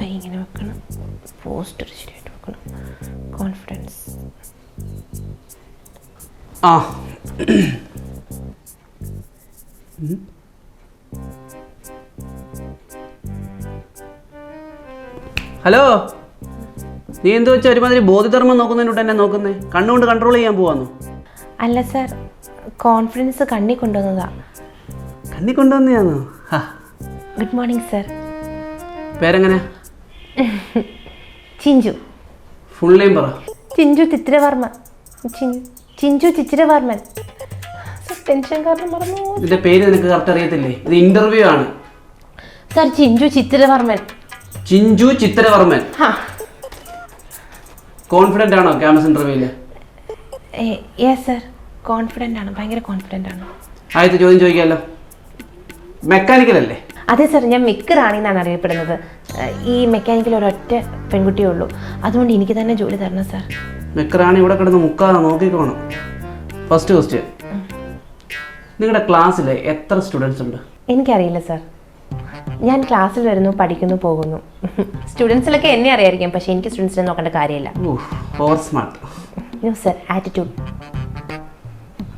കൈ ഇങ്ങനെ വെക്കണം. പോസ്റ്റർ ശരിയായിട്ട് വെക്കണം. കോൺഫിഡൻസ് ആ. ഹലോ? നീ എന്ത് വെച്ചാൽ ഒരുമാതിരി ബോധിധർമ്മം നോക്കുന്നതിനോട്ട് എന്നെ നോക്കുന്നേ? കണ്ണുകൊണ്ട് കൺട്രോൾ ചെയ്യാൻ പോവാന്നു? അല്ല സാർ കോൺഫിഡൻസ് കണ്ണി കൊണ്ടുവന്നതാ. കണ്ണി കൊണ്ടുവന്നെയാണോ ഗുഡ് മോർണിംഗ് സാർ പേരെങ്ങനെ? ചിഞ്ചു. ഫുൾ നെയിം പറ. ചിഞ്ചു ചിത്രവർമ്മ ചിഞ്ചു ചിത്രവർമ്മൻ. ടെൻഷൻ കാരണം മറന്നു ഇതിന്റെ പേര് നിനക്ക് കറക്റ്റ് അറിയത്തില്ലേ? ഇത് ഇന്റർവ്യൂ ആണ്. സർ ചിഞ്ചു ചിത്രവർമ്മൻ. ചിഞ്ചു ചിത്രവർമ്മൻ. കോൺഫിഡന്റ് ആണോ ക്യാമ്പസ് ഇന്റർവ്യൂൽ യെസ് സർ കോൺഫിഡന്റ് ആണ്. ഭയങ്കര കോൺഫിഡന്റ് ആണ്. ആയിട്ട് ചോദ്യം ചോദിക്കാമല്ലോ മെക്കാനിക്കൽ അല്ലേ? അതെ സർ ഞാൻ മിക്ക റാണി എന്നാണ് അറിയപ്പെടുന്നത്. ഈ മെക്കാനിക്കൽ ഒരൊറ്റ പെൺകുട്ടിയേ ഉള്ളൂ. അതുകൊണ്ട് എനിക്ക് തന്നെ ജോലി തരണം സാർ മെക്കറാണ് ഇവിടെ കിടന്ന് മുക്കാതെ നോക്കിക്കോണം ഫസ്റ്റ് ക്വസ്റ്റ്യൻ നിങ്ങളുടെ ക്ലാസ്സിൽ എത്ര സ്റ്റുഡൻസ് ഉണ്ട്? എനിക്കറിയില്ല സാർ ഞാൻ ക്ലാസ്സിൽ വരുന്നു പഠിക്കുന്നു പോകുന്നു. സ്റ്റുഡൻസിലൊക്കെ എന്നെ അറിയായിരിക്കും പക്ഷേ എനിക്ക് സ്റ്റുഡൻസിനെ നോക്കേണ്ട കാര്യമില്ല. Over smart new sir attitude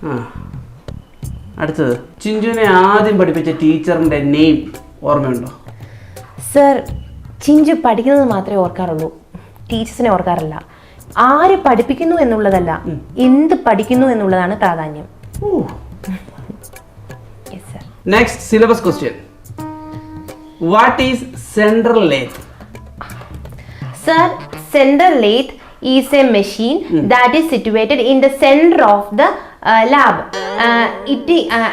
ആ. അടുത്തത്. ചിഞ്ചുവിനെ ആദ്യം പഠിപ്പിച്ച ടീച്ചറിന്റെ നെയിം ഓർമ്മയുണ്ടോ? സർ ചിഞ്ചു പഠിക്കുന്നത് മാത്രമേ ഓർക്കാറുള്ളൂ. ടീച്ചേഴ്സിനെ ഓർക്കാറില്ല. ആര് പഠിപ്പിക്കുന്നു എന്നുള്ളതല്ല എന്ത് പഠിക്കുന്നു എന്നുള്ളതാണ് പ്രാധാന്യം. Next syllabus question what is central lathe sir central lathe is a machine that is situated in the centre of the uh. Uh, uh,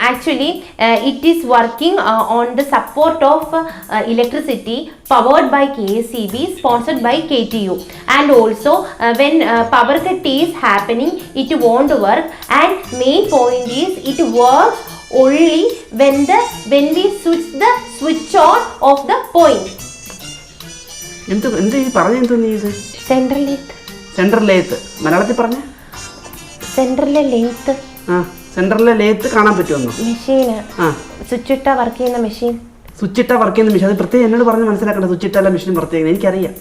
uh, it is working uh, on the support of uh, electricity powered by KCB sponsored by KTU and also uh, when uh, power cut is happening it won't work and main point is it works only when the when we switch the switch on of the point എന്ത് എന്ത് ഈ പറഞ്ഞ എന്തോ നീ ഇത് central lathe central lathe മലയാളത്തിൽ പറഞ്ഞ സെൻട്രലിലെ length. ആ സെൻട്രലിലെ ലേത്ത് കാണാൻ പറ്റുമെന്നോ? മെഷീന്. ആ. സ്വിച്ച് വർക്ക് ചെയ്യുന്ന മെഷീൻ. സ്വിച്ചിട്ട വർക്ക് ചെയ്യുന്ന മെഷീൻ. അത് പ്രത്യേകം എന്നോട് പറഞ്ഞ് മനസ്സിലാക്കേണ്ട സ്വിച്ചിട്ടല്ല മെഷീൻ പ്രത്യേകം എനിക്കറിയാം.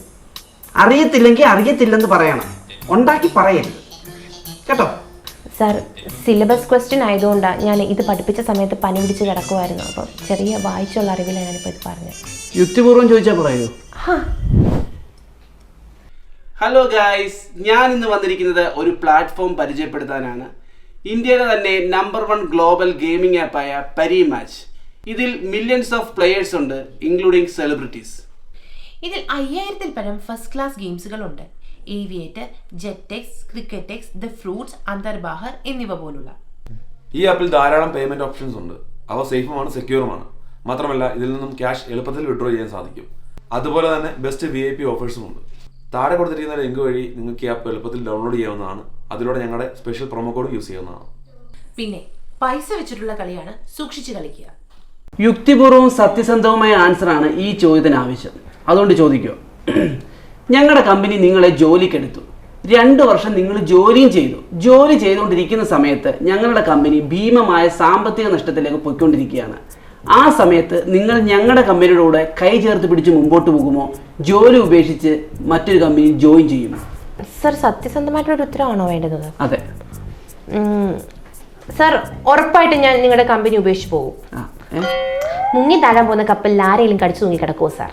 അറിയത്തില്ലെങ്കിൽ അറിയത്തില്ലെന്ന് പറയണം. ഉണ്ടാക്കി പറയരുത്. കേട്ടോ? സാർ സിലബസ് ക്വസ്റ്റ്യൻ ആയതുകൊണ്ടാണ് ഞാൻ ഇത് പഠിപ്പിച്ച സമയത്ത് പനി പിടിച്ച് കിടക്കുമായിരുന്നു അപ്പം ചെറിയ വായിച്ചുള്ള അറിവിലാണ് ഞാനിപ്പോൾ ഇത് പറഞ്ഞത്. യുക്തിപൂർവം ചോദിച്ചാൽ പറയൂ. ഹാ. ഹലോ ഗായ്സ് ഞാൻ ഇന്ന് വന്നിരിക്കുന്നത് ഒരു പ്ലാറ്റ്ഫോം പരിചയപ്പെടുത്താനാണ്. ഇന്ത്യയിലെ തന്നെ നമ്പർ വൺ ഗ്ലോബൽ ഗെയിമിംഗ് ആപ്പായ പരി മാച്ച് ഇതിൽ മില്യൺസ് ഓഫ് പ്ലെയേഴ്സ് ഉണ്ട് ഇൻക്ലൂഡിംഗ് സെലിബ്രിറ്റീസ് ഇതിൽ അയ്യായിരത്തിൽ പരം first class ഗെയിംസുകളുണ്ട് Aviator JetX CricketX the fruits Andar Bahar എന്നിവ പോലുള്ള. ഈ ആപ്പിൽ ധാരാളം പേയ്മെന്റ് ഓപ്ഷൻസ് ഉണ്ട്. അവ സേഫുമാണ് സെക്യൂറുമാണ് മാത്രമല്ല ഇതിൽ നിന്നും ക്യാഷ് എളുപ്പത്തിൽ വിഡ്രോ ചെയ്യാൻ സാധിക്കും. അതുപോലെ തന്നെ ബെസ്റ്റ് വി ഐ പി ഓഫേഴ്സും ഉണ്ട്. താഴെ കൊടുത്തിരിക്കുന്ന ലിങ്ക് വഴി നിങ്ങൾക്ക് ഈ ആപ്പ് എളുപ്പത്തിൽ ഡൗൺലോഡ് ചെയ്യാവുന്നതാണ്. അതിലൂടെ ഞങ്ങളുടെ സ്പെഷ്യൽ പ്രൊമോ കോഡ് യൂസ് ചെയ്യുന്നതാണ് പിന്നെ പൈസ വെച്ചിട്ടുള്ള കളിയാണ് സൂക്ഷിച്ച് കളിക്കുക. യുക്തിപൂർവവും സത്യസന്ധവുമായ ആണ് ഈ ചോദ്യത്തിന് ആവശ്യം. അതുകൊണ്ട് ചോദിക്കുക ഞങ്ങളുടെ കമ്പനി നിങ്ങളെ ജോലിക്കെടുത്തു. രണ്ട് വർഷം നിങ്ങൾ ജോലിയും ചെയ്തു. ജോലി ചെയ്തുകൊണ്ടിരിക്കുന്ന സമയത്ത് ഞങ്ങളുടെ കമ്പനി ഭീമമായ സാമ്പത്തിക നഷ്ടത്തിലേക്ക് പോയിക്കൊണ്ടിരിക്കുകയാണ്. ആ സമയത്ത് നിങ്ങൾ ഞങ്ങളുടെ കമ്പനിയുടെ കൂടെ കൈ ചേർത്ത് പിടിച്ച് മുമ്പോട്ട് പോകുമോ? ജോലി ഉപേക്ഷിച്ച് മറ്റൊരു കമ്പനി ജോയിൻ ചെയ്യുമോ സർ സത്യസന്ധമായിട്ടൊരു ഉത്തരവാണോ വേണ്ടത്? അതെ. സർ ഉറപ്പായിട്ട് ഉറപ്പായിട്ടും ഞാൻ നിങ്ങളുടെ കമ്പനി ഉപേക്ഷിച്ച് പോകും. മുങ്ങി താഴാൻ പോകുന്ന കപ്പലിൽ ആരെങ്കിലും കടിച്ചു തൂങ്ങി കിടക്കുമോ സാർ?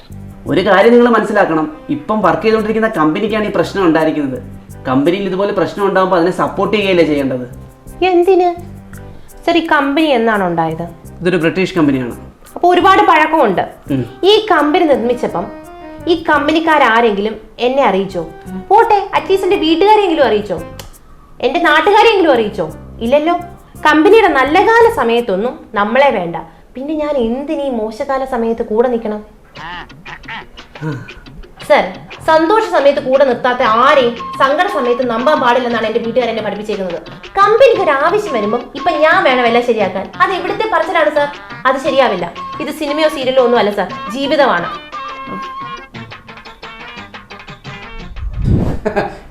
ഒരു കാര്യം നിങ്ങൾ മനസ്സിലാക്കണം. ഇപ്പം വർക്ക് ചെയ്തുകൊണ്ടിരിക്കുന്ന കമ്പനിക്കാണ് ഈ പ്രശ്നം ഉണ്ടായിരിക്കുന്നത്. കമ്പനിയിൽ ഇതുപോലെ പ്രശ്നം ഉണ്ടാകുമ്പോൾ അതിനെ സപ്പോർട്ട് ചെയ്യുകയല്ലേ ചെയ്യേണ്ടത്? എന്തിന്? സർ ഈ കമ്പനി എന്നാണ് ഉണ്ടായത്? ഇതൊരു ബ്രിട്ടീഷ് കമ്പനിയാണ്. അപ്പോൾ ഒരുപാട് പഴക്കമുണ്ട്. ഈ കമ്പനി നിർമ്മിച്ചപ്പം ഈ കമ്പനിക്കാരെങ്കിലും എന്നെ അറിയിച്ചോ? പോട്ടെ അറ്റ്ലീസ്റ്റ് എന്റെ വീട്ടുകാരെങ്കിലും അറിയിച്ചോ? എന്റെ നാട്ടുകാരെങ്കിലും അറിയിച്ചോ? ഇല്ലല്ലോ. കമ്പനിയുടെ നല്ല കാല സമയത്തൊന്നും നമ്മളെ വേണ്ട. പിന്നെ ഞാൻ എന്തിനീ മോശകാല സമയത്ത് കൂടെ നിൽക്കണം? സർ സന്തോഷ സമയത്ത് കൂടെ നിർത്താത്ത ആരെയും സങ്കട സമയത്ത് നമ്പാൻ പാടില്ലെന്നാണ് എന്റെ വീട്ടുകാർ എന്നെ പഠിപ്പിച്ചേക്കുന്നത് കമ്പനിക്ക് ഒരു ആവശ്യം വരുമ്പോൾ ഇപ്പൊ ഞാൻ വേണം എല്ലാം ശരിയാക്കാൻ. അത് ഇവിടുത്തെ പറച്ചിലാണ് സാർ അത് ശരിയാവില്ല. ഇത് സിനിമയോ സീരിയലോ ഒന്നും അല്ല സാർ ജീവിതമാണ്.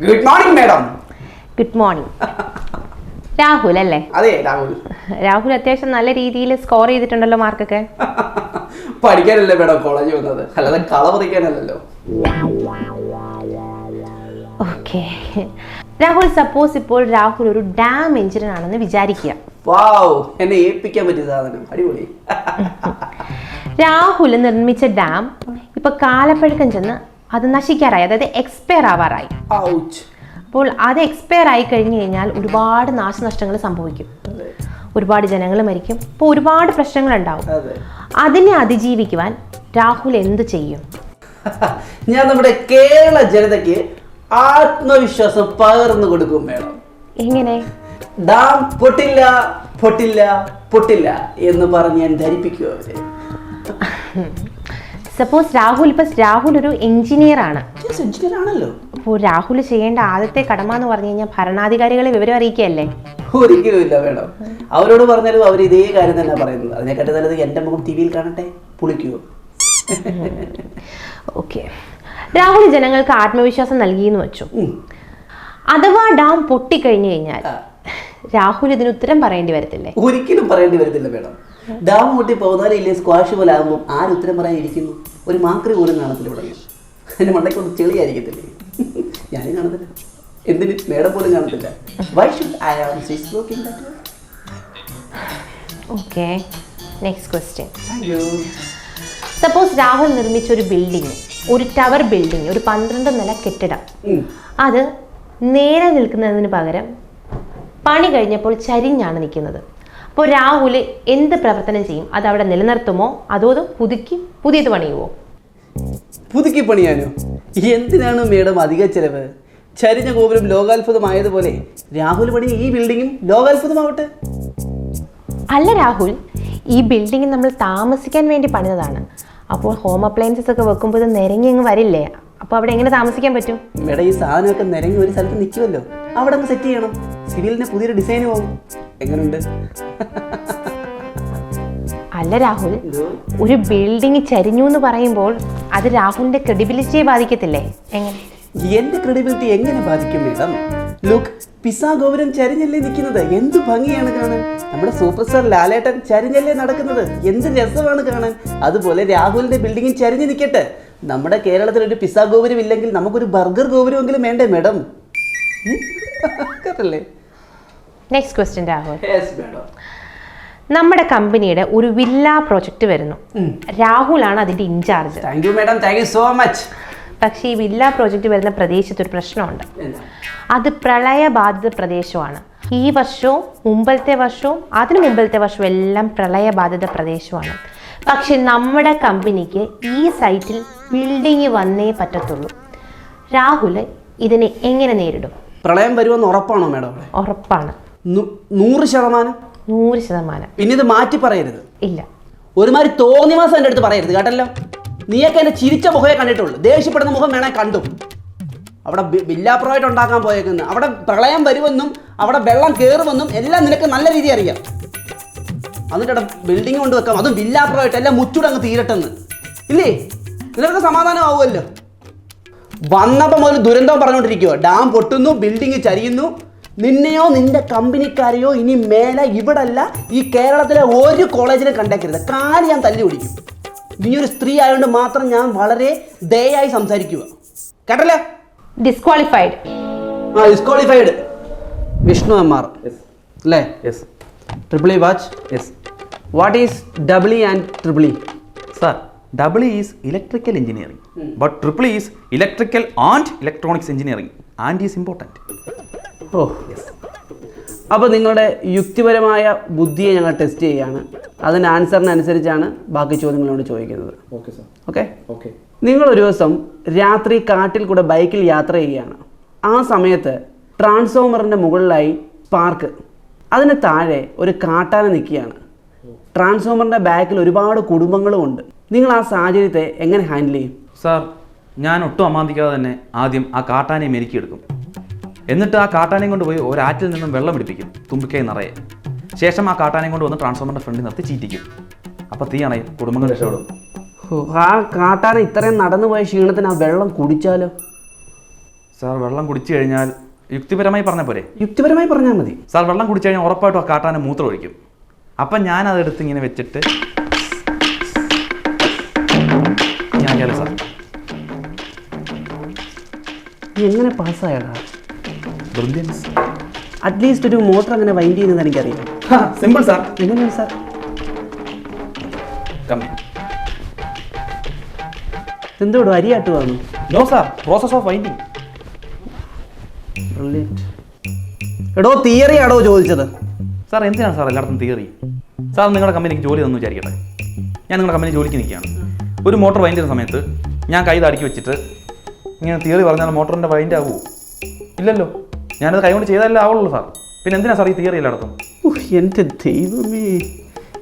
Good morning madam good morning Rahul അല്ലേ? അതെ രാഹുൽ. രാഹുൽ അത്യാവശ്യം നല്ല രീതിയിൽ സ്കോർ ചെയ്തിട്ടുണ്ടല്ലോ മാർക്കൊക്കെ പഠിക്കാനല്ലേ മാഡം കോളേജ് വന്നത്? അല്ലാതെ കള പറിക്കാനല്ലല്ലോ. ഓക്കെ രാഹുൽ സപ്പോസ് ഇപ്പോൾ രാഹുൽ ഒരു ഡാം എഞ്ചിനീയർ ആണെന്ന് വിചാരിക്കുക. വാവ് എന്നെ ഏൽപ്പിക്കാൻ പറ്റിയ സാധനം. അടിപൊളി. രാഹുൽ നിർമ്മിച്ച ഡാം ഇപ്പൊ കാലപ്പഴക്കം ചെന്ന് അത് നശിക്കാറായി അതായത് എക്സ്പയർ ആവാറായി. അപ്പോൾ അത് എക്സ്പയർ ആയി കഴിഞ്ഞു കഴിഞ്ഞാൽ ഒരുപാട് നാശനഷ്ടങ്ങൾ സംഭവിക്കും. ഒരുപാട് ജനങ്ങൾ മരിക്കും. അപ്പോൾ ഒരുപാട് പ്രശ്നങ്ങൾ ഉണ്ടാവും. അതിനെ അതിജീവിക്കുവാൻ രാഹുൽ എന്ത് ചെയ്യും? ഞാൻ നമ്മുടെ കേരള ജനതയ്ക്ക് ആത്മവിശ്വാസം പകർന്നു കൊടുക്കും വേണം എങ്ങനെ? ഡാം പൊട്ടില്ല പൊട്ടില്ല പൊട്ടില്ല എന്ന് പറഞ്ഞ് ഞാൻ ധരിപ്പിക്കുക അവരെ. സപ്പോസ് രാഹുൽ ഇപ്പൊ രാഹുൽ ഒരു എഞ്ചിനീയർ ആണ്. എഞ്ചിനീയർ ആണല്ലോ. അപ്പോൾ രാഹുൽ ചെയ്യേണ്ട ആദ്യത്തെ കടമ എന്ന് പറഞ്ഞു കഴിഞ്ഞാൽ ഭരണാധികാരികളെ വിവരം അറിയിക്കുകയല്ലേ? ഒരിക്കലും ഇല്ല വേണം അവരോട് പറഞ്ഞാലും അവർ ഇതേ കാര്യം തന്നെ പറയുന്നത്. അതിനെക്കാട്ടി നല്ലത് എന്റെ മുഖം ടി വിയിൽ കാണട്ടെ? പുളിക്കുവോ? ഓക്കെ രാഹുൽ ജനങ്ങൾക്ക് ആത്മവിശ്വാസം നൽകിയെന്ന് വെച്ചു. അഥവാ ഡാം പൊട്ടിക്കഴിഞ്ഞു കഴിഞ്ഞാൽ രാഹുൽ ഇതിന് ഉത്തരം പറയേണ്ടി വരത്തില്ലേ? ഒരിക്കലും പറയേണ്ടി വരത്തില്ല മേഡം. ഡാം പൊട്ടി പോകുന്നാലും ഇല്ലേ സ്ക്വാഷ് പോലെ ആകുമ്പോൾ ആരുത്തരം ഇരിക്കുന്നു ഒരു മാക്രി പോലും കാണത്തില്ല ഇവിടെ. എന്റെ മണ്ടയ്ക്ക് ഒന്ന് ചെളിയായിരിക്കത്തില്ലേ? ഞാനും കാണത്തില്ല. എന്തിന്? മേഡം പോലും കാണത്തില്ല. Why should I am six okay next question suppose Rahul നിർമ്മിച്ച ഒരു ബിൽഡിംഗ് ഒരു ടവർ ബിൽഡിംഗ് ഒരു പന്ത്രണ്ട് നില കെട്ടിടം. അത് നേരെ നിൽക്കുന്നതിന് പകരം പണി കഴിഞ്ഞപ്പോൾ ചരിഞ്ഞാണ് നിൽക്കുന്നത്. അപ്പോൾ രാഹുൽ എന്ത് പ്രവർത്തനം ചെയ്യും? അത് അവിടെ നിലനിർത്തുമോ? അതോ അത് പുതുക്കി പുതിയത് പണിയുമോ പുതുക്കി പണിയാനോ? എന്തിനാണ് മേഡം അധിക ചെലവ്? ചരിഞ്ഞ ഗോപുരം ലോകാത്ഭുതമായതുപോലെ രാഹുൽ പണി ഈ ബിൽഡിങ്ങും ലോകാത്ഭുതമാവട്ടെ. അല്ല രാഹുൽ ഈ ബിൽഡിംഗ് നമ്മൾ താമസിക്കാൻ വേണ്ടി പണിതതാണ്. അപ്പോൾ ഹോം അപ്ലയൻസസ് ഒക്കെ വെക്കുമ്പോൾ ഇത് നിരങ്ങി അങ്ങ് വരില്ലേ? അപ്പോൾ അവിടെ എങ്ങനെ താമസിക്കാൻ പറ്റും? മേഡം ഈ സാധനമൊക്കെ നിരങ്ങി ഒരു സ്ഥലത്ത് നിൽക്കുമല്ലോ. അവിടെ ഒന്ന് സെറ്റ് ചെയ്യണം. സിവിലിന് പുതിയൊരു ഡിസൈൻ പോകും എങ്ങനെയുണ്ട് അല്ല രാഹുൽ ഒരു ബിൽഡിംഗ് ചരിഞ്ഞു എന്ന് പറയുമ്പോൾ അത് രാഹുലിന്റെ ക്രെഡിബിലിറ്റിയെ ബാധിക്കത്തില്ലേ? എങ്ങനെ? എന്റെ ക്രെഡിബിലിറ്റി എങ്ങനെ ബാധിക്കും മേഡം? ലുക്ക് പിസ ഗോപുരം ചരിഞ്ഞല്ലേ നിൽക്കുന്നത്? എന്ത് ഭംഗിയാണ് കാണാൻ? നമ്മുടെ സൂപ്പർ സ്റ്റാർ ലാലേട്ടൻ ചരിഞ്ഞല്ലേ നടക്കുന്നത്? എന്ത് രസമാണ് കാണാൻ? അതുപോലെ രാഹുലിന്റെ ബിൽഡിംഗും ചരിഞ്ഞ് നിൽക്കട്ടെ. നമ്മുടെ കേരളത്തിൽ ഒരു പിസ ഗോപുരം ഇല്ലെങ്കിൽ നമുക്കൊരു ബർഗർ ഗോപുരമെങ്കിലും വേണ്ടേ മേഡം കേട്ടല്ലേ നെക്സ്റ്റ് ക്വസ്റ്റ്യൻ രാഹുൽ. നമ്മുടെ കമ്പനിയുടെ ഒരു വില്ല പ്രോജക്റ്റ് വരുന്നു. രാഹുലാണ് അതിന്റെ in charge thank you madam thank you so much പക്ഷേ ഈ വില്ല പ്രോജക്റ്റ് വരുന്ന പ്രദേശത്ത് ഒരു പ്രശ്നമുണ്ട്. അത് പ്രളയബാധിത പ്രദേശമാണ്. ഈ വർഷവും മുമ്പത്തെ വർഷവും അതിന് മുമ്പത്തെ വർഷവും എല്ലാം പ്രളയബാധിത പ്രദേശമാണ്. പക്ഷെ നമ്മുടെ കമ്പനിക്ക് ഈ സൈറ്റിൽ ബിൽഡിങ് വന്നേ പറ്റത്തുള്ളൂ. രാഹുൽ ഇതിനെ എങ്ങനെ നേരിടും? പ്രളയം വരുമെന്ന് ഉറപ്പാണോ മേഡം ഉറപ്പാണ്. നൂറ് ശതമാനം? നൂറ് ശതമാനം. പിന്നെ ഇത് മാറ്റി പറയരുത്. ഇല്ല. ഒരുമാതിരി തോന്നി മാസം എന്റെ അടുത്ത് പറയരുത് കേട്ടല്ലോ? നീയൊക്കെ എന്നെ ചിരിച്ച മുഖമേ കണ്ടിട്ടുള്ളൂ. ദേഷ്യപ്പെടുന്ന മുഖം വേണേ കണ്ടു. അവിടെ ബില്ലാപ്രമായിട്ട് ഉണ്ടാക്കാൻ പോയേക്കുന്നത് അവിടെ പ്രളയം വരുമെന്നും അവിടെ വെള്ളം കയറുമെന്നും എല്ലാം നിനക്ക് നല്ല രീതി അറിയാം. എന്നിട്ട് ബിൽഡിംഗ് കൊണ്ട് വെക്കാം. അതും ബില്ലാപ്രമായിട്ട് എല്ലാം മുച്ചൂടെ അങ്ങ് തീരട്ടെന്ന്. ഇല്ലേ? നിനക്ക് സമാധാനമാവുമല്ലോ. വന്നപ്പോൾ മുതൽ ദുരന്തം പറഞ്ഞുകൊണ്ടിരിക്കുവോ. Dam പൊട്ടുന്നു building ചരിയുന്നു. നിന്നെയോ നിന്റെ കമ്പനിക്കാരെയോ ഇനി മേലെ ഇവിടല്ല ഈ കേരളത്തിലെ ഒരു കോളേജിനെ കണ്ടേക്കരുത്. കാൽ ഞാൻ തല്ലി പിടിക്കും നീ ഒരു സ്ത്രീ ആയതുകൊണ്ട് മാത്രം ഞാൻ വളരെ ദയായി സംസാരിക്കുക കേട്ടല്ലേ? ഡിസ്ക്വാളിഫൈഡ് ആ ഡിസ്ക്വാളിഫൈഡ് വിഷ്ണു എം ആർ അല്ലേ Yes. Triple E watch Yes. What is double E and triple E Sir, double E is electrical engineering, but triple E is electrical and electronics engineering, and is important. അപ്പോൾ നിങ്ങളുടെ യുക്തിപരമായ ബുദ്ധിയെ ഞങ്ങൾ test ചെയ്യുകയാണ്. അതിന്റെ ആൻസറിനനുസരിച്ചാണ് ബാക്കി ചോദ്യങ്ങളോട് ചോദിക്കുന്നത്. ഓക്കെ സാർ ഓക്കെ ഓക്കെ നിങ്ങൾ ഒരു ദിവസം രാത്രി കാട്ടിൽ കൂടെ ബൈക്കിൽ യാത്ര ചെയ്യുകയാണ്. ആ സമയത്ത് ട്രാൻസ്ഫോമറിന്റെ മുകളിലായി സ്പാർക്ക് അതിന് താഴെ ഒരു കാട്ടാന നിൽക്കുകയാണ്. ട്രാൻസ്ഫോമറിന്റെ ബാക്കിൽ ഒരുപാട് കുടുംബങ്ങളും ഉണ്ട്. നിങ്ങൾ ആ സാഹചര്യത്തെ എങ്ങനെ ഹാൻഡിൽ ചെയ്യും? സാർ ഞാൻ ഒട്ടും അമാന്തിക്കാതെ തന്നെ ആദ്യം ആ കാട്ടാനെ മെരുക്കിയെടുക്കും. എന്നിട്ട് ആ കാട്ടാനയും കൊണ്ടുപോയി ഒരാറ്റിൽ നിന്നും വെള്ളം പിടിപ്പിക്കും തുമ്പിക്കൈ നിറയെ. ശേഷം ആ കാട്ടാനയും കൊണ്ട് വന്ന് ട്രാൻസ്ഫോമറിന്റെ ഫ്രണ്ടിൽ നിർത്തി ചീറ്റിക്കും. അപ്പോൾ തീ അണയും കുടുംബങ്ങൾ രക്ഷപ്പെടും. ആ കാട്ടാന ഇത്രയും നടന്നു പോയ ക്ഷീണത്തിന് ആ വെള്ളം കുടിച്ചാലോ? സാർ വെള്ളം കുടിച്ചു കഴിഞ്ഞാൽ യുക്തിപരമായി പറഞ്ഞ പോരെ? യുക്തിപരമായി പറഞ്ഞാൽ മതി. സാർ വെള്ളം കുടിച്ചു കഴിഞ്ഞാൽ ഉറപ്പായിട്ടും ആ കാട്ടാന മൂത്രം ഒഴിക്കും. അപ്പം ഞാൻ അതെടുത്ത് ഇങ്ങനെ വെച്ചിട്ട് ഞാൻ സാർ? എങ്ങനെ പാസ്സായടാ? ബ്രില്യൻസ് അറ്റ്ലീസ്റ്റ് ഒരു മോട്ടർ അങ്ങനെ വൈൻഡ് ചെയ്യുന്നത് എനിക്കറിയാം. സിമ്പിൾ സാർ എങ്ങനെയാണ് സാർ എന്തോടും അരിയാട്ട് വന്നു. No sir process of winding എടോ തിയറി ആടോ ചോദിച്ചത്. സാർ എന്തിനാണ് സാർ എല്ലായിടത്തും തിയറി സാർ നിങ്ങളുടെ കമ്പനിക്ക് ജോലി തന്നു വിചാരിക്കട്ടെ. ഞാൻ നിങ്ങളുടെ കമ്പനി ജോലിക്ക് നിൽക്കുകയാണ്. ഒരു മോട്ടോർ വൈൻഡ് ചെയ്യുന്ന സമയത്ത് ഞാൻ കൈ തടുക്കി വെച്ചിട്ട് ഇങ്ങനെ തിയറി പറഞ്ഞാൽ മോട്ടറിന്റെ വൈൻഡ് ആകുമോ ഇല്ലല്ലോ. ഞാനത് കൈകൊണ്ട് ചെയ്താലേ ആവുള്ളൂ സാർ. പിന്നെ എന്തിനാ സാർ ഈ തിയറി എല്ലായിടത്തും എന്റെ ദൈവമേ.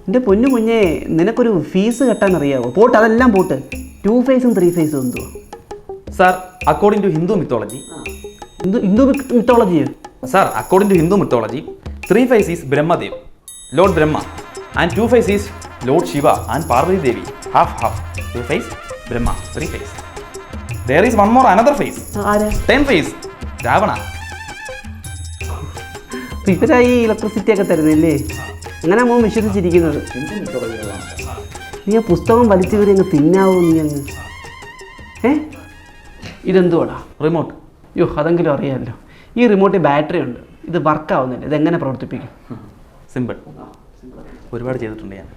എന്റെ പൊന്നു കുഞ്ഞെ നിനക്കൊരു ഫീസ് കെട്ടാൻ അറിയാവോ പോട്ട് അതെല്ലാം പോട്ട്. ടു ഫേസും ത്രീ ഫേസും എന്തുവാ? Sir according to Hindu mythology Hindu mythology മിത്തോളജിയോ sir according to Hindu mythology three phase is Brahmadev lord Brahma and two phase is lord Shiva and Parvati Devi half half two phase Brahma three phase there is one more another phase ten phase Ravana അപ്പൊ ഇവരാ ഈ electricity ഒക്കെ തരുന്നില്ലേ? അങ്ങനെ മോൻ വിശ്വസിച്ചിരിക്കുന്നത്. നീ ആ പുസ്തകം വലിച്ചു കയറി അങ്ങ് തിന്നാവോ നീ അങ്ങ്? ഏ? ഇതെന്തുവാടാ? റിമോട്ട് യോ അതെങ്കിലും അറിയാമല്ലോ. ഈ റിമോട്ടിൽ ബാറ്ററി ഉണ്ട്. ഇത് വർക്ക് ആവുന്നില്ല. ഇതെങ്ങനെ പ്രവർത്തിപ്പിക്കും? സിമ്പിൾ ഒരുപാട് ചെയ്തിട്ടുണ്ട് ഞാൻ.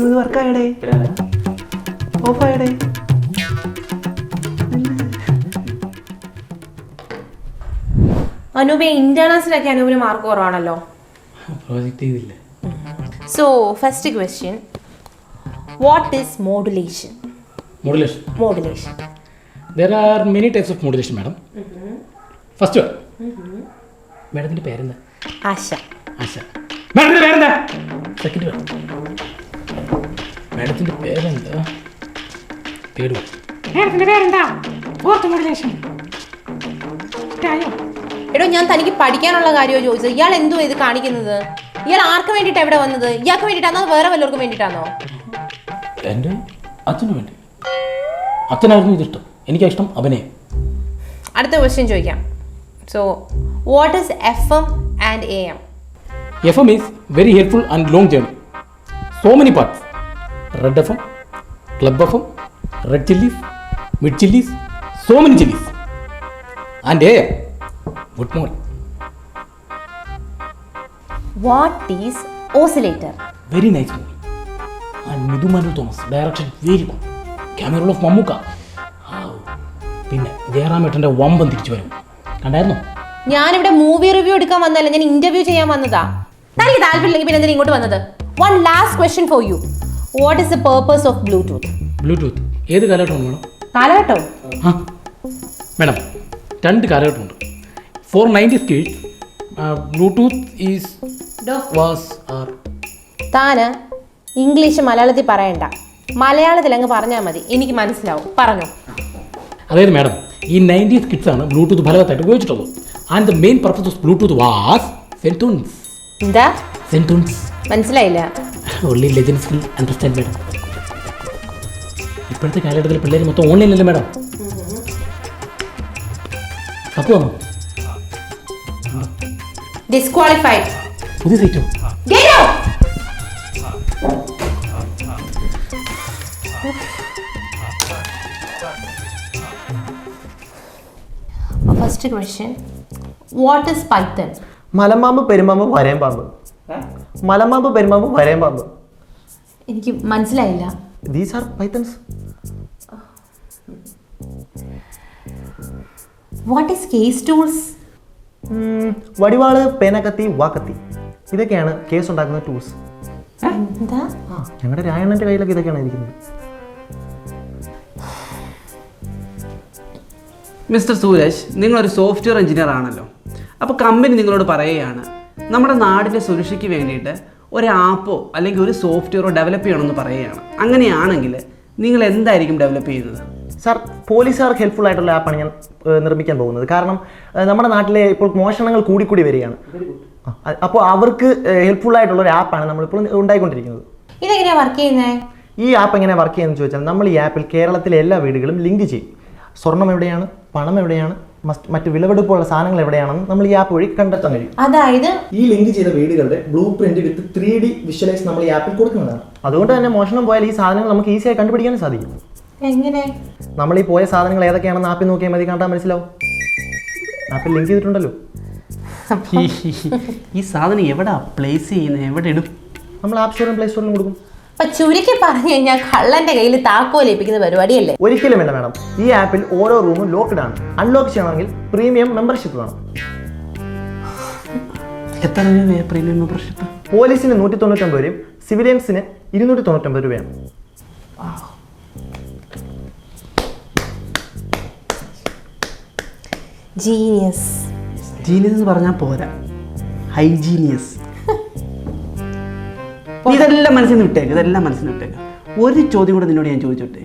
ഇത് വർക്കായടേ ഓഫായടേ അനൂപെ ഇന്റേണൽസിലൊക്കെ അനൂപിന് മാർക്ക് കുറവാണല്ലോ? പ്രോജക്റ്റ് ചെയ്തില്ല? So first question what is modulation modulation modulation there are many types of modulation madam first മാഡത്തിന്റെ പേരെന്താ? ആശ. ആശ. മാഡത്തിന്റെ പേരെന്താ? സെക്കൻഡ് വൺ മാഡത്തിന്റെ പേരെന്താ? മാഡത്തിന്റെ പേരെന്താ? എടോ ഞാൻ തനിക്ക് പഠിക്കാനുള്ള കാര്യമോ ചോദിച്ചത്? ഇയാൾ എന്തോ ഇത് കാണിക്കുന്നത്? ഇയാൾ ആർക്ക് വേണ്ടിയിട്ടാണ് ഇവിടെ വന്നത്? ഇയാൾക്ക് വേണ്ടിയിട്ടാണോ വേറെ വല്ലവർക്കും എന്റെ അച്ഛന് വേണ്ടി. അച്ഛനായിരുന്നു ഇതിഷ്ടം എനിക്ക് ഇഷ്ടം അവനെ അടുത്ത ക്വസ്റ്റ്യൻ ചോദിക്കാം. So what is F M and A M F M is very helpful and long journey so many parts red F M club F M red chillies mid chillies so many chillies and good morning what is oscillator very nice movie and Midhun Manuel Thomas direction very good camera of Mammookka പിന്നെ പിന്നെ ജയറാമേട്ടന്റെ വമ്പൻ തിരിച്ചു വരും. കണ്ടായിരുന്നോ? ഞാനിവിടെ movie review എടുക്കാൻ വന്നല്ല ഞാൻ interview ചെയ്യാൻ വന്നതാ. തനിക്ക് താല്പര്യമില്ലെങ്കിൽ പിന്നെ എന്തിനാ ഇങ്ങോട്ട് വന്നത്? One last question for you what is the purpose of Bluetooth Bluetooth ഏത് കാലഘട്ടമാണ് വേണം കാലഘട്ടം? ആ. മേഡം രണ്ട് കാലഘട്ടമുണ്ട് for ninety kids Bluetooth is was are താന് ഇംഗ്ലീഷ് മലയാളത്തിൽ പറയണ്ട. മലയാളത്തിൽ അങ്ങ് പറഞ്ഞാൽ മതി. എനിക്ക് മനസ്സിലാവും. പറഞ്ഞു. അതായത് മാഡം ഈ നയന്റി കിഡ്സ് ആണ് ബ്ലൂടൂത്ത് ഫലവത്തായിട്ട് ഉപയോഗിച്ചിട്ടുള്ളത്. And the main purpose of Bluetooth was സെന്റൂൺസ് എന്താ? സെന്റൂൺസ് മനസ്സിലായില്ല. Only legends will understand madam ഇപ്പോഴത്തെ കാലഘട്ടത്തിൽ പിള്ളേർ മൊത്തം ഓൺലൈനല്ലേ മാഡം? കപ്പ് വന്നോ ഡിസ്ക്വാളിഫൈഡ് പുതിയ Saito first question what is python മലമ്പാമ്പ് പെരുമ്പാമ്പ് വരയും പാമ്പ് മലമ്പാമ്പ് പെരുമ്പാമ്പ് വരയും പാമ്പ് എനിക്ക് മനസ്സിലായില്ല. These are pythons what is case tools വടിവാൾ പേനക്കത്തി വാക്കത്തി. ഇതൊക്കെയാണ് കേസ് ഉണ്ടാക്കുന്ന ടൂൾസ് എന്താ? ഞങ്ങളുടെ രായണ്ണന്റെ കയ്യിലൊക്കെ ഇതൊക്കെയാണ് ഇരിക്കുന്നത്. മിസ്റ്റർ സൂരജ് നിങ്ങളൊരു സോഫ്റ്റ്വെയർ എഞ്ചിനീയർ ആണല്ലോ. അപ്പോൾ കമ്പനി നിങ്ങളോട് പറയുകയാണ് നമ്മുടെ നാടിന്റെ സുരക്ഷയ്ക്ക് വേണ്ടിയിട്ട് ഒരു ആപ്പോ അല്ലെങ്കിൽ ഒരു സോഫ്റ്റ്വെയറോ ഡെവലപ്പ് ചെയ്യണമെന്ന് പറയുകയാണ്. അങ്ങനെയാണെങ്കിൽ നിങ്ങൾ എന്തായിരിക്കും ഡെവലപ്പ് ചെയ്യുന്നത്? സാർ പോലീസുകാർക്ക് ഹെൽപ്ഫുൾ ആയിട്ടുള്ള ആപ്പാണ് ഞാൻ നിർമ്മിക്കാൻ പോകുന്നത്. കാരണം നമ്മുടെ നാട്ടിലെ ഇപ്പോൾ മോഷണങ്ങൾ കൂടിക്കൂടി വരികയാണ്. അപ്പോൾ അവർക്ക് ഹെൽപ്ഫുൾ ആയിട്ടുള്ള ഒരു ആപ്പാണ് നമ്മളിപ്പോൾ ഉണ്ടായിക്കൊണ്ടിരിക്കുന്നത്. ഇതെങ്ങനെയാണ് വർക്ക് ചെയ്യുന്നത് ഈ ആപ്പ് എങ്ങനെ വർക്ക് ചെയ്യുന്നത് ചോദിച്ചാൽ നമ്മൾ ഈ ആപ്പിൽ കേരളത്തിലെ എല്ലാ വീടുകളും ലിങ്ക് ചെയ്യും. സ്വർണം എവിടെയാണ്? പണം എവിടെയാണ്? മറ്റ് വിളവെടുപ്പുള്ള വിലവെടുപ്പുള്ള സാധനങ്ങൾ എവിടെയാണെന്ന് നമ്മൾ ഈ ആപ്പ് വഴി കണ്ടെത്താൻ കഴിയും. അതായത്? ഈ ലിങ്ക് ചെയ്ത വീടുകളുടെ blueprint with three D visualise നമ്മൾ ഈ ആപ്പിൽ കൊടുക്കുന്നതാണ്. അതുകൊണ്ട് തന്നെ മോഷണം പോയാൽ ഈ സാധനങ്ങൾ നമുക്ക് ഈസിയായി കണ്ടുപിടിക്കാനും സാധിക്കും. എങ്ങനെ? നമ്മൾ ഈ പോയ സാധനങ്ങൾ ഏതൊക്കെയാണെന്ന് ആപ്പിൽ നോക്കിയാൽ മതി കണ്ടാൽ മനസ്സിലാവും. ആപ്പിൽ ലിങ്ക് ചെയ്തിട്ടുണ്ടല്ലോ. ഈ സാധനം എവിടെ പ്ലേസ് ചെയ്യുന്നത് എവിടെ ഇടും? നമ്മൾ ആപ്പ് സ്റ്റോറിലും പ്ലേ സ്റ്റോറിലും കൊടുക്കും. അപ്പൊ ചുരുക്കി പറഞ്ഞു കഴിഞ്ഞാൽ കള്ളന്റെ കയ്യിൽ താക്കോൽ ഏൽപ്പിക്കുന്ന പരിപാടിയല്ലേ? ഒരിക്കലും വേണ്ട മാഡം. ഈ ആപ്പിൽ ഓരോ റൂമും ലോക്ക്ഡ് ആണ്. അൺലോക്ക് ചെയ്യണമെങ്കിൽ പ്രീമിയം മെമ്പർഷിപ്പ് വേണം. എത്ര രൂപയാണ് പ്രീമിയം മെമ്പർഷിപ്പ് പോലീസിന് നൂറ്റി തൊണ്ണൂറ്റൊമ്പത് രൂപയും സിവിലിയൻസിന് ഇരുന്നൂറ്റി തൊണ്ണൂറ്റൊമ്പത് രൂപയാണ്. ജീനിയസ് ജീനിയസ് എന്ന് പറഞ്ഞാൽ പോരാ. ഹൈജീനിയസ് ഇതെല്ലാം മനസ്സിൽ നിന്ന് വിട്ടേക്ക് ഇതെല്ലാം മനസ്സിൽ നിന്ന് വിട്ടേക്ക്. ഒരു ചോദ്യം കൂടെ നിന്നോട് ഞാൻ ചോദിച്ചോട്ടെ?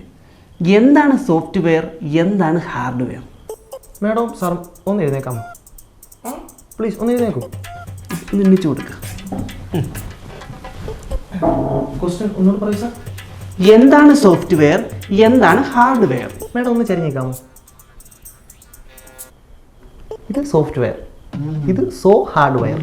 എന്താണ് സോഫ്റ്റ്വെയർ എന്താണ് ഹാർഡ്വെയർ മാഡം സാർ ഒന്ന് എഴുന്നേക്കാം. പ്ലീസ് ഒന്ന് എഴുന്നേക്കൂ. നിന്നിച്ചു കൊടുക്കുക ക്വസ്റ്റ്യൻ ഒന്നുകൂടെ പറയൂ സാർ. എന്താണ് സോഫ്റ്റ്വെയർ എന്താണ് ഹാർഡ്വെയർ മാഡം ഒന്ന് ചരിഞ്ഞേക്കാമോ? ഇത് സോഫ്റ്റ്വെയർ. ഇത് സോ ഹാർഡ്വെയർ.